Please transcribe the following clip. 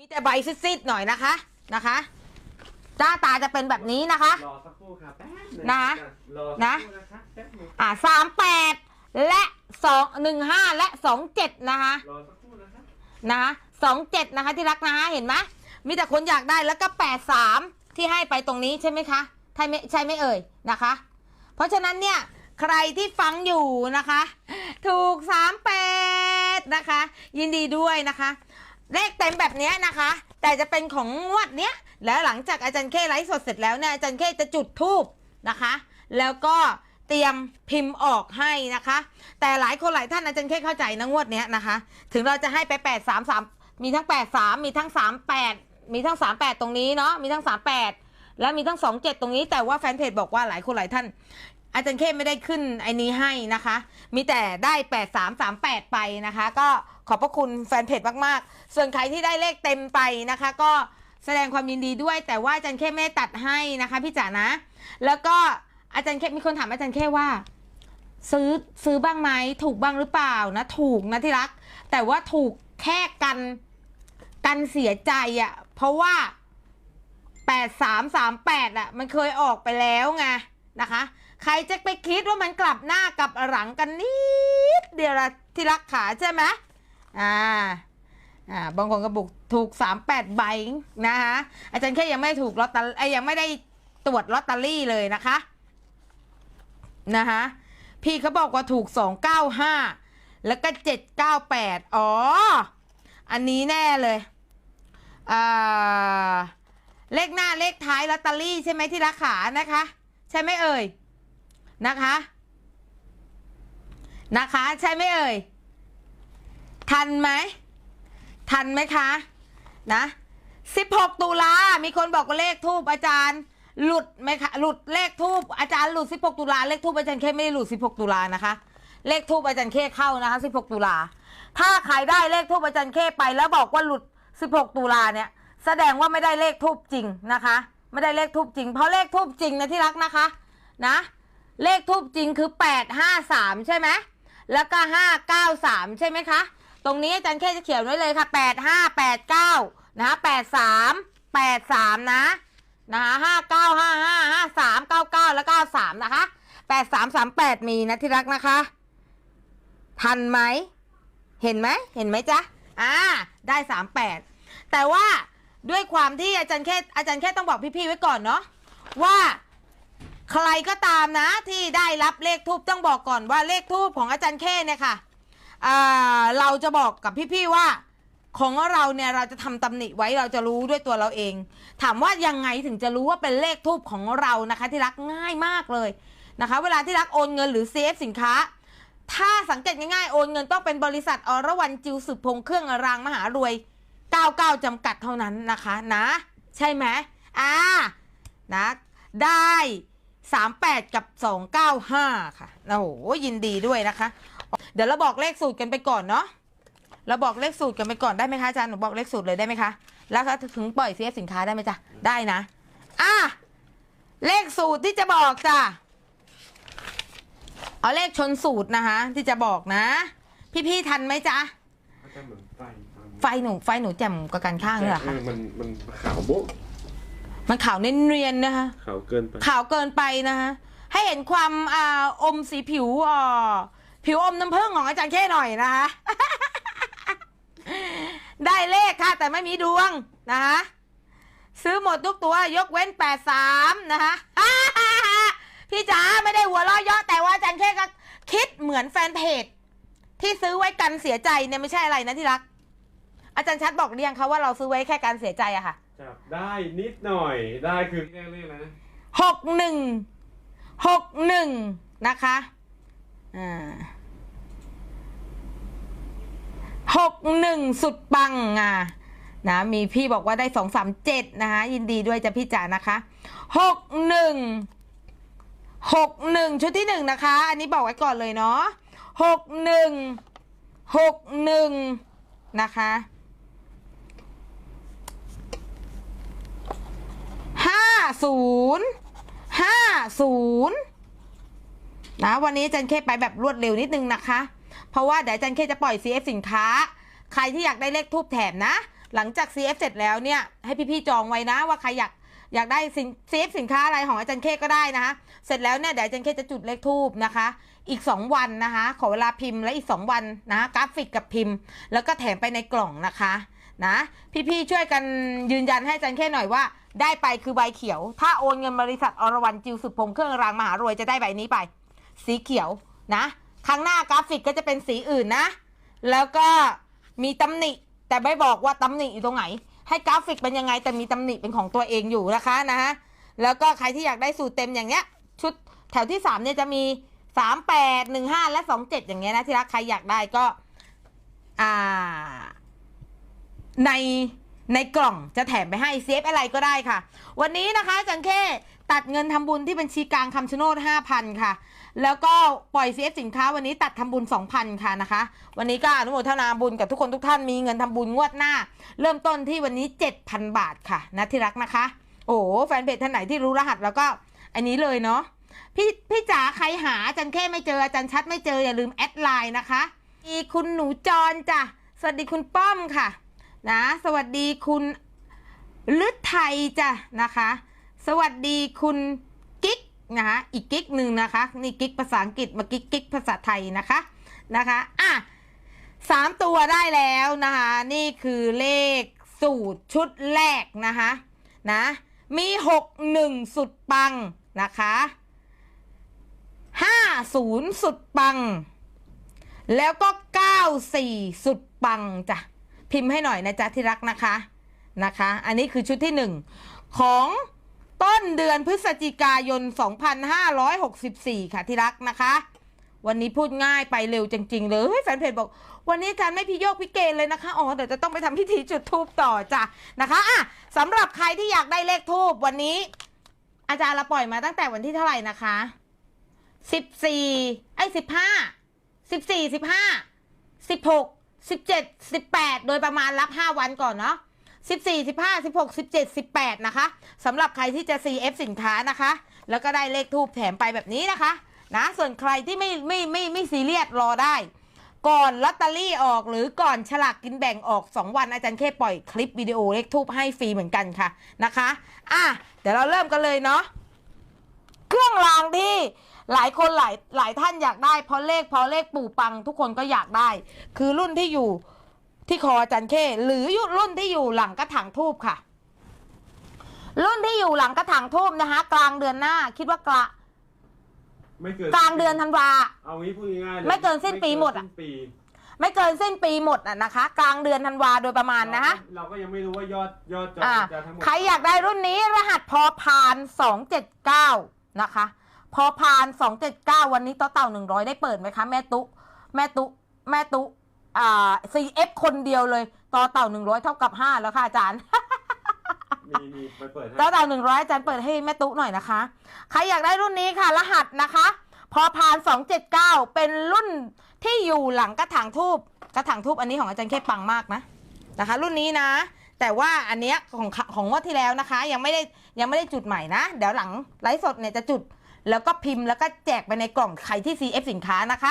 มีแต่ใบซิดๆหน่อยนะคะนะคะหน้าตาจะเป็นแบบนี้นะคะ รอสักครู่ค่ะแป๊บนึงนะรอสักนะครู่นะคะแป๊บนึงอ่าสามแปดและสองหนึ่งห้าและสองเจ็ดนะคะรอสักครู่นะคะนะคะสองเจ็ดนะคะที่รักนะคะเห็นไหมมีแต่คนอยากได้แล้วก็แปดสามที่ให้ไปตรงนี้ใช่ไหมคะใช่ไหมใช่ไหมเอ่ยนะคะ เพราะฉะนั้นเนี่ยใครที่ฟังอยู่นะคะ ถูกสามแปดนะคะ ยินดีด้วยนะคะ เลขเต็มแบบนี้นะคะ แต่จะเป็นของงวดเนี้ยแล้วหลังจากอาจารย์เคไลฟ์สดเสร็จแล้วเนี่ยอาจารย์เคจะจุดทูบนะคะ แล้วก็เตรียมพิมพ์ออกให้นะคะ แต่หลายคนหลายท่านอาจารย์เคเข้าใจนะงวดเนี้ยนะคะ ถึงเราจะให้ไป 8 3 3 มีทั้ง 8 3 มีทั้ง 38 มีทั้ง 38 ตรงนี้เนาะมีทั้ง 38 แล้วมีทั้ง 27 ตรงนี้ แต่ว่าแฟนเพจบอกว่าหลายคนหลายท่าน อาจารย์เข้ไม่ได้ขึ้นไอ้นี้ให้นะคะ มีแต่ได้ 8338 ไปนะคะ ก็ ขอบพระคุณแฟนเพจมากๆ ส่วนใครที่ได้เลขเต็มไปนะคะ ก็แสดงความยินดีด้วย แต่ว่าอาจารย์เข้ไม่ตัดให้นะคะพี่จ๋านะ แล้วก็อาจารย์เข้มีคนถามอาจารย์เข้ว่า ซื้อซื้อบ้างไหมถูกบ้างหรือเปล่านะ ถูกนะที่รัก แต่ว่าถูกแค่กันกันเสียใจอะ่ะ เพราะว่า8338อะ มันเคยออกไปแล้วไงนะคะ ใครจะไปคิดว่ามันกลับหน้ากลับหลังกันนิดเดียวละที่รักขาใช่ไหม อ่าอ่าบางคนก็บุกถูก 38 ใบนะคะอาจารย์แค่ยังไม่ถูกลอตเตอรี่ยังไม่ได้ตรวจลอตเตอรี่เลยนะคะนะคะพี่เขาบอกว่าถูก 295 แล้วก็ 798 อ๋อ อันนี้แน่เลยอ่าเลขหน้าเลขท้ายลอตเตอรี่ใช่ไหมที่ราคานะคะ ใช่ไหมเอ่ยนะคะ นะคะ ใช่ไหมเอ่ย ทันไหม ทันไหมคะ นะ16ตุลา มีคนบอกว่าเลขทูบอาจารย์ หลุดไหมคะ หลุดเลขทูบอาจารย์หลุด16ตุลา เลขทูบอาจารย์เคไม่ได้หลุด16ตุลานะคะ เลขทูบอาจารย์เคเข้านะคะ16ตุลา ถ้าใครได้เลขทูบอาจารย์เคไป แล้วบอกว่าหลุด16ตุลาเนี่ย แสดงว่าไม่ได้เลขทูบจริงนะคะ ไม่ได้เลขทูบจริง เพราะเลขทูบจริงนะที่รักนะคะ นะ เลขทูบจริงคือ853ใช่ไหมแล้วก็593ใช่ไหมคะ ตรงนี้อาจารย์แค่จะเขียนไว้เลยค่ะ8589นะ83 83นะนะคะ5955 53 99แล้วก็3นะคะ8338มีนะที่รักนะคะ ทันไหม เห็นไหมเห็นไหมจ๊ะอ่าได้38แต่ว่าด้วยความที่อาจารย์แค่อาจารย์แค่ต้องบอกพี่ๆไว้ก่อนเนาะว่าใครก็ตามนะที่ได้รับเลขทูบต้องบอกก่อนว่าเลขทูบของอาจารย์เคเนี่ยค่ะ อ่าเราจะบอกกับพี่ๆว่า ของเราเนี่ยเราจะทำตำหนิไว้เราจะรู้ด้วยตัวเราเอง ถามว่ายังไงถึงจะรู้ว่าเป็นเลขทูบของเรานะคะ ที่รักง่ายมากเลยนะคะ เวลาที่รักโอนเงินหรือ CF สินค้า ถ้าสังเกตง่ายๆ โอนเงินต้องเป็นบริษัทอรวรรณจิวสืบพงษ์เครื่องรางมหารวย 99 จำกัดเท่านั้นนะคะนะ ใช่ไหมอ่านะได้ 38 กับ 295 ค่ะโอ้โหยินดีด้วยนะคะ เดี๋ยวเราบอกเลขสูตรกันไปก่อนเนาะเราบอกเลขสูตรกันไปก่อนได้ไหมคะอาจารย์หนูบอกเลขสูตรเลยได้ไหมคะแล้วก็ถึงปล่อยเสียสินค้าได้ไหมจ๊ะได้นะอะเลขสูตรที่จะบอกจ้ะเอาเลขชนสูตรนะคะ ที่จะบอกนะ พี่ๆทันไหมจ๊ะอาจารย์เหมือนไฟไฟหนูไฟหนูแจ่มกว่ากันข้างเลยเหรอเอคะอมันมันขาวโบ๊ะมันขาวเนียนๆนะคะขาวเกินไปขาวเกินไปนะคะให้เห็นความอ่าอมสีผิวอ่า ผิวอมน้ำผึ้งของอาจารย์แค่หน่อยนะคะได้เลขค่ะ แต่ไม่มีดวงนะคะซื้อหมดทุกตัวยกเว้น83นะคะพี่จ๋าไม่ได้หัวเราะเยาะแต่ว่าอาจารย์แค่ก็คิดเหมือนแฟนเพจที่ซื้อไว้กันเสียใจเนี่ยไม่ใช่อะไรนะที่รัก อาจารย์ชัดบอกเรียงเขาว่าเราซื้อไว้แค่การเสียใจอะค่ะจับได้นิดหน่อยได้คือแค่เรียกอะไรนะหกหนึ่งหกหนึ่งนะคะอ่า หกหนึ่งสุดปังอะนะ มีพี่บอกว่าได้สองสามเจ็ดนะคะยินดีด้วยจะพี่จ๋านะคะหกหนึ่งหกหนึ่งชุดที่หนึ่งนะคะ อันนี้บอกไว้ก่อนเลยเนาะหกหนึ่งหกหนึ่งนะคะห้าศูนย์ห้าศูนย์ นะวันนี้จันเคไปแบบรวดเร็วนิดนึงนะคะ เพราะว่าเดี๋ยวจันเคจะปล่อย CF สินค้า ใครที่อยากได้เลขทูบแถมนะ หลังจาก CF เสร็จแล้วเนี่ยให้พี่ๆจองไว้นะว่าใครอยากอยากได้สิน CF สินค้าอะไรของอาจารย์เคก็ได้นะคะ เสร็จแล้วเนี่ยเดี๋ยวอาจารย์เคจะจุดเลขทูบนะคะ อีก 2 วันนะคะ ขอเวลาพิมพ์และอีก 2 วันนะคะกราฟิกกับพิมพ์ แล้วก็แถมไปในกล่องนะคะนะพี่ๆช่วยกันยืนยันให้อาจารย์เคหน่อยว่าได้ไปคือใบเขียว ถ้าโอนเงินบริษัทอรวรรณจิวสุดพงเครื่องรางมหารวยจะได้ใบนี้ไป สีเขียวนะข้างหน้ากราฟิกก็จะเป็นสีอื่นนะ แล้วก็มีตำหนิ แต่ไม่บอกว่าตำหนิอยู่ตรงไหน ให้กราฟิกเป็นยังไงแต่มีตำหนิเป็นของตัวเองอยู่นะคะนะฮะแล้วก็ใครที่อยากได้สูตรเต็มอย่างเนี้ย ชุดแถวที่สามเนี่ยจะมีสามแปดหนึ่งห้าและสองเจ็ดอย่างเงี้ยนะที่รักใครอยากได้ก็อ่าในในกล่องจะแถมไปให้เซฟอะไรก็ได้ค่ะ วันนี้นะคะจังเข้ ตัดเงินทำบุญที่บัญชีกลางคำชะโนด5,000ค่ะ แล้วก็ปล่อย CF สินค้าวันนี้ตัดทำบุญ2,000ค่ะนะคะ วันนี้ก็อนุโมทนาบุญกับทุกคนทุกท่านมีเงินทำบุญงวดหน้า เริ่มต้นที่วันนี้7,000บาทค่ะนะที่รักนะคะ โอ้แฟนเพจท่านไหนที่รู้รหัสแล้วก็อันนี้เลยเนาะพี่พี่จ๋าใครหาอาจารย์เข้ไม่เจออาจารย์ชัดไม่เจออย่าลืมแอดไลน์นะคะมีคุณหนูจรจ้ะสวัสดีคุณป้อมค่ะ นะ สวัสดีคุณลึไทยจ้ะนะคะ สวัสดีคุณกิ๊กนะคะอีกกิ๊กหนึ่งนะคะ นี่กิ๊กภาษาอังกฤษมากิ๊กกิ๊กภาษาไทยนะคะนะคะอะสามตัวได้แล้วนะคะ นี่คือเลขสูตรชุดแรกนะคะนะมีหกหนึ่งสุดปังนะคะห้าศูนย์สุดปัง แล้วก็เก้าสี่สุดปังจ้ะพิมพ์ให้หน่อยนะจ๊ะที่รักนะคะนะคะ อันนี้คือชุดที่หนึ่งของ ต้นเดือนพฤศจิกายน 2564 ค่ะที่รักนะคะ วันนี้พูดง่ายไปเร็วจริง ๆ เลยเฮ้ยแฟนเพจบอก วันนี้อาจารย์ไม่พี่โยกพี่เกณเลยนะคะ อ๋อ เดี๋ยวจะต้องไปทำพิธีจุดทูบต่อจ้ะนะคะอะสำหรับใครที่อยากได้เลขทูบวันนี้ อาจารย์เราปล่อยมาตั้งแต่วันที่เท่าไหร่นะคะ 14ไอ้15 14 15สิบหกสิบเจ็ดสิบแปดโดยประมาณรับห้าวันก่อนเนาะ สิบสี่สิบห้าสิบหกสิบเจ็ดสิบแปดนะคะสำหรับใครที่จะ CF สินค้านะคะ แล้วก็ได้เลขทูบแถมไปแบบนี้นะคะนะส่วนใครที่ไม่ไม่ไม่ไม่ซีเรียสรอได้ ก่อนลอตเตอรี่ออกหรือก่อนฉลากกินแบ่งออก 2 วันอาจารย์เคปล่อยคลิปวิดีโอเลขทูบให้ฟรีเหมือนกันค่ะนะคะอะเดี๋ยวเราเริ่มกันเลยเนาะเครื่องรางที่หลายคนหลายหลายท่านอยากได้เพราะเลขเพราะเลขปู่ปังทุกคนก็อยากได้ คือรุ่นที่อยู่ ที่คออาจันเข้หรือรุ่นที่อยู่หลังกระถางทูบค่ะ รุ่นที่อยู่หลังกระถางทูบนะคะกลางเดือนหน้าคิดว่ากลาไม่เกินกลางเดือนธันวาเอางี้พูดง่ายๆลยไม่เกินสิ้นปีหมดอะไเกินสิ้นปีไม่เกินสิ้นปีหมดอะนะคะ กลางเดือนธันวาโดยประมาณนะคะเราก็ยังไม่รู้ว่ายอดยอดจองอ่า จะทั้งหมดใครอยากได้รุ่นนี้รหัสพอพานสองเจ็ดเก้านะคะ พอพานสองเจ็ดเก้าวันนี้ต่อเต่าหนึ่งร้อยได้เปิดไหมคะ แม่ตุ แม่ตุ แม่ตุ อ่า CF คนเดียวเลยต่อเต่าหนึ่งร้อยเท่ากับห้าแล้วค่ะอาจารย์ มีมีไปเปิดให้ ต่อเต่าหนึ่งร้อยอาจารย์เปิดให้แม่ตุหน่อยนะคะ ใครอยากได้รุ่นนี้ค่ะ รหัสนะคะ พอพานสองเจ็ดเก้าเป็นรุ่นที่อยู่หลังกระถางทูบกระถางทูบอันนี้ของอาจารย์เคปังมากนะนะคะ รุ่นนี้นะ แต่ว่าอันเนี้ยของของงวดที่แล้วนะคะ ยังไม่ได้ยังไม่ได้จุดใหม่นะ เดี๋ยวหลังไลฟ์สดเนี่ยจะจุด แล้วก็พิมพ์แล้วก็แจกไปในกล่องใครที่ CF สินค้านะคะ